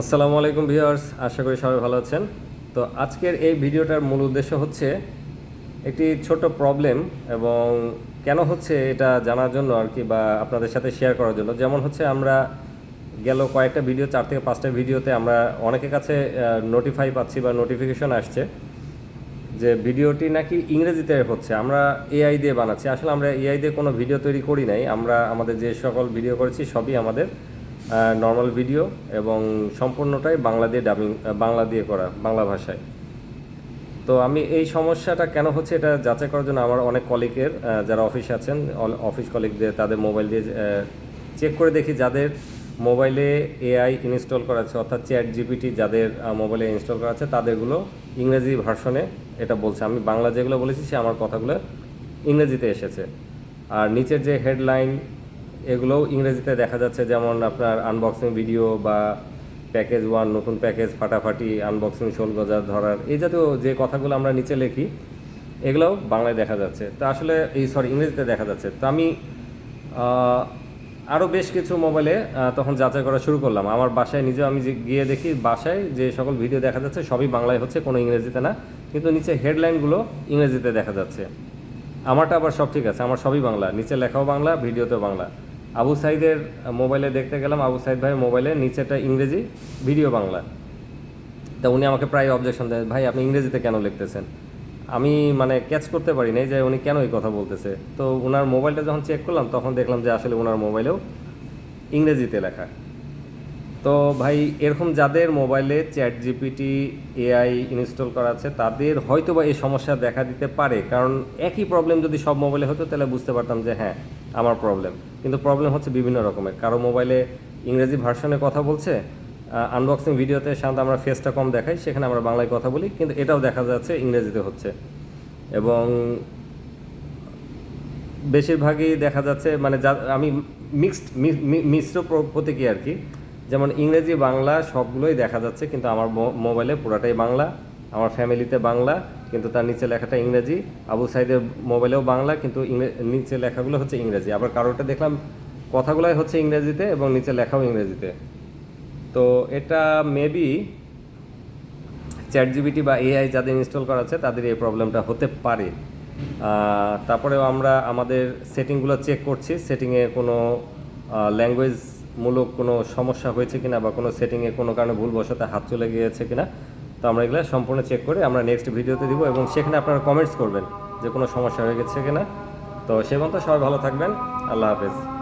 আসসালামু আলাইকুম ভিউয়ার্স, আশা করি সবাই ভালো আছেন। তো আজকের এই ভিডিওটার মূল উদ্দেশ্য হচ্ছে একটি ছোট প্রবলেম এবং কেন হচ্ছে এটা জানার জন্য আর কি বা আপনাদের সাথে শেয়ার করার জন্য। যেমন হচ্ছে আমরা গেল কয়েকটা ভিডিও চার থেকে পাঁচটা ভিডিওতে আমরা অনেকের কাছে নোটিফাই পাচ্ছি বা নোটিফিকেশন আসছে যে ভিডিওটি নাকি ইংরেজিতে হচ্ছে। আমরা এআই দিয়ে বানাচ্ছি। আসলে আমরা এআই দিয়ে কোনো ভিডিও তৈরি করি নাই। আমরা আমাদের যে সকল ভিডিও করেছি, সবই আমাদের নর্মাল ভিডিও এবং সম্পূর্ণটাই বাংলা দিয়ে ডাবিং বাংলা দিয়ে করা, বাংলা ভাষায়। তো আমি এই সমস্যাটা কেন হচ্ছে এটা যাচাই করার জন্য আমার অনেক কলিগের যারা অফিসে আছেন অফিস কলিগদের তাদের মোবাইল দিয়ে চেক করে দেখি যাদের মোবাইলে এআই ইনস্টল করা আছে, অর্থাৎ চ্যাট জিপিটি যাদের মোবাইলে ইনস্টল করা আছে, তাদেরগুলো ইংরেজি ভার্সনে এটা বলছে। আমি বাংলা যেগুলো বলেছি, সে আমার কথাগুলো ইংরেজিতে এসেছে। আর নিচের যে হেডলাইন এগুলোও ইংরেজিতে দেখা যাচ্ছে, যেমন আপনার আনবক্সিং ভিডিও বা প্যাকেজ ওয়ান নতুন প্যাকেজ ফাটাফাটি আনবক্সিং শোল গজা ধরার, এই জাতীয় যে কথাগুলো আমরা নিচে লিখি, এগুলোও বাংলায় দেখা যাচ্ছে। তা আসলে এই সরি ইংরেজিতে দেখা যাচ্ছে। তো আমি আরও বেশ কিছু মোবাইলে তখন যাচাই করা শুরু করলাম। আমার বাসায় নিজেও আমি যে গিয়ে দেখি, বাসায় যে সকল ভিডিও দেখা যাচ্ছে, সবই বাংলায় হচ্ছে, কোনো ইংরেজিতে না। কিন্তু নিচে হেডলাইনগুলো ইংরেজিতে দেখা যাচ্ছে। আমারটা আবার সব ঠিক আছে, আমার সবই বাংলা, নিচে লেখাও বাংলা ভিডিওতেও বাংলা। আবু সাইদের মোবাইলে দেখতে গেলাম, আবু সাইদ ভাই মোবাইলে নিচেটা ইংরেজি ভিডিও বাংলা। তা উনি আমাকে প্রায় অবজেকশন দেয়, ভাই, আপনি ইংরেজিতে কেন লিখতেছেন? আমি মানে ক্যাচ করতে পারি নাই যে উনি কেন এই কথা বলতেছে। তো ওনার মোবাইলটা যখন চেক করলাম, তখন দেখলাম যে আসলে ওনার মোবাইলেও ইংরেজিতে লেখা। তো ভাই, এরকম যাদের মোবাইলে চ্যাট জিপিটি, এআই ইনস্টল করা আছে, তাদের হয়তো বা এই সমস্যা দেখা দিতে পারে। কারণ একই প্রবলেম যদি সব মোবাইলে হতো, তাহলে বুঝতে পারতাম যে হ্যাঁ আমার প্রবলেম কিন্তু প্রবলেম হচ্ছে বিভিন্ন রকমের। কারও মোবাইলে ইংরেজি ভার্সনে কথা বলছে আনবক্সিং ভিডিওতে সাধারণত আমরা ফেসটা কম দেখাই, সেখানে আমরা বাংলায় কথা বলি, কিন্তু এটাও দেখা যাচ্ছে ইংরেজিতে হচ্ছে। এবং বেশিরভাগই দেখা যাচ্ছে মানে আমি মিক্সড মিশ্র প্র- প্রতীকী আর কি। যেমন ইংরেজি, বাংলা সবগুলোই দেখা যাচ্ছে, কিন্তু আমার মোবাইলে পুরাটাই বাংলা, আমার ফ্যামিলিতে বাংলা, কিন্তু তার নিচে লেখাটা ইংরেজি, আবু সাইদের মোবাইলেও বাংলা, কিন্তু নিচে লেখাগুলো হচ্ছে ইংরেজি। আবার কারোটা দেখলাম কথাগুলোই হচ্ছে ইংরেজিতে এবং নিচে লেখাও ইংরেজিতে। তো এটা মেবি চ্যাট জিবিটি বা এআই যাদের ইনস্টল করা আছে, তাদের এই প্রবলেমটা হতে পারে। তারপরেও আমরা আমাদের সেটিংগুলো চেক করছি। সেটিংয়ে কোনো ল্যাঙ্গুয়েজ মূলক কোনো সমস্যা হয়েছে কিনা বা কোনো সেটিংয়ে কোনো কারণে ভুলবশত হাত চলে গিয়েছে কিনা, তো আমরা এগুলো সম্পূর্ণ চেক করে আমরা নেক্সট ভিডিওতে দিব এবং সেখানে আপনারা কমেন্টস করবেন যে কোনো সমস্যা হয়ে গেছে কিনা। তো সে পর্যন্ত সবাই ভালো থাকবেন। আল্লাহ হাফেজ।